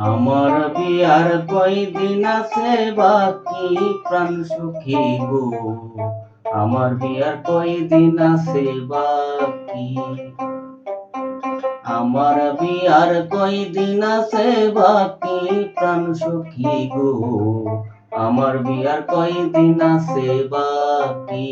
আমার বিয়ার কয়দিন আছে বাকি প্রাণ সুখী গো। আমার বিয়ার কয়দিন আছে বাকি? আমার বিয়ার কয়দিন আছে বাকি প্রাণ সুখী গো। আমার বিয়ার কয়দিন আছে বাকি?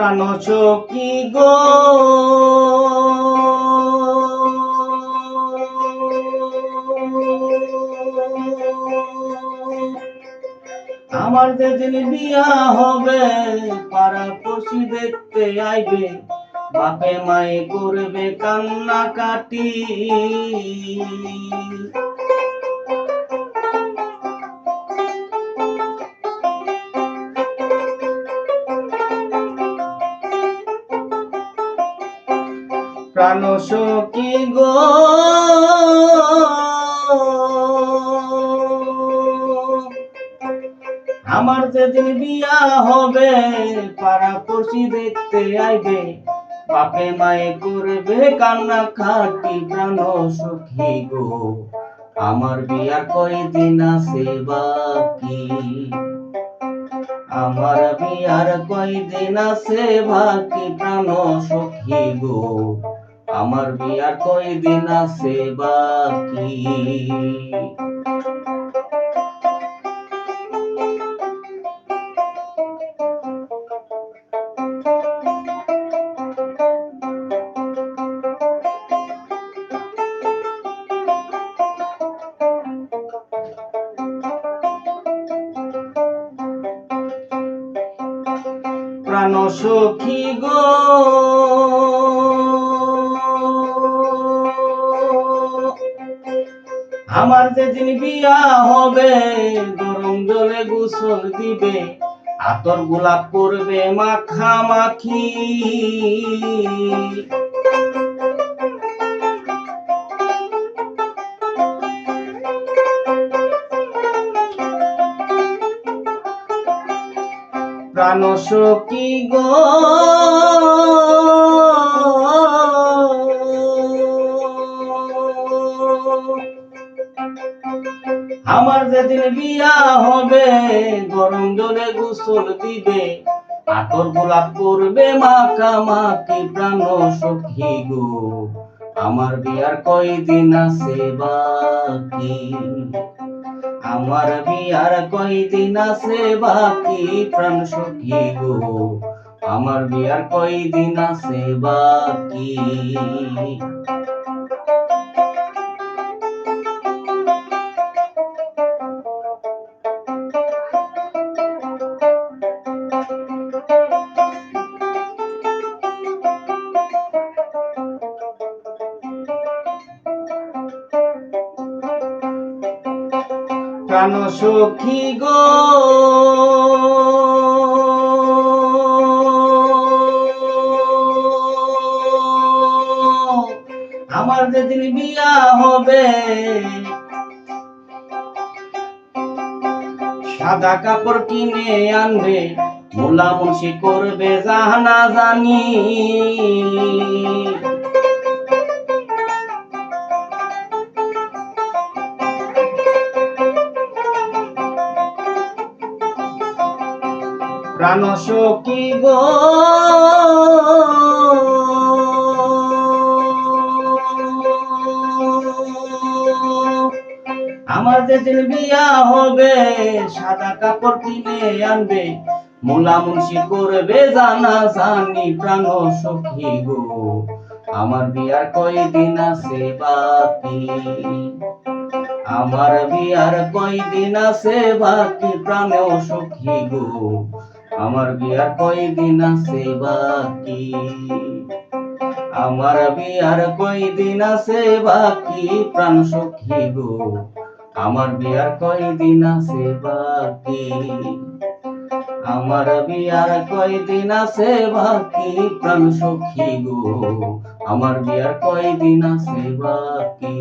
প্রাণ চকি গো। আমার যেদিন বিয়া হবে, পাড়া পড়শি দেখতে আইবে। বাপে মায়ে করবে কান্না কাটি প্রাণ সখী গো। আমার যেদিন বিয়া হবে পাড়া পড়শি দেখতে আইবে। বাপে মায়ে করবে কান্না খাটি প্রাণ সখী গো। আমার বিয়ার কয়দিন আছে বাকি? আমার বিয়ার কয়দিন আছে বাকি প্রাণ সখী গো। আমার বিয়ার কয়দিন আছে বাকি? প্রাণ সখী গো। আমার যেদিন বিয়া হবে, গরম জলে গোসল দিবে, আতর গোলাপ করবে মাখামাখি। প্রাণ সখী গো আমার যেদিন বিয়া হবে গরম জলে গোসল দিবে, আতর গোলাপ করবে মাখামাখি প্রাণ সখী গো। আমার বিয়ার কয়দিন আছে বাকি? আমার বিয়ার কয়দিন আছে বাকি, প্রাণ সখী গো? আমার বিয়ার কয়দিন আছে বাকি? প্রাণ সখী গো। আমার যেদিন বিয়া হবে, সাদা কাপড় কিনে আনবে, মোলা মুন্সি করবে জাহানা জানি। প্রাণ সখী গো। আমার যেদিন বিয়া হবে, সাদা কাপড় কিনে আনবে, মোলা মুন্সি করবে, জানা জানি প্রাণ সখী গো। আমার বিয়ার কয়দিন আছে বাকি? আমার বিয়ার কয়দিন আছে বাকি প্রাণ সখী গো? আমার বিয়ার কয়দিন আছে বাকি? আমার বিয়ার কয়দিন আছে বাকি? প্রাণ সখী গো, আমার বিয়ার কয়দিন আছে বাকি? আমার বিয়ার কয়দিন আছে বাকি? প্রাণ সখী গো, আমার বিয়ার কয়দিন আছে বাকি?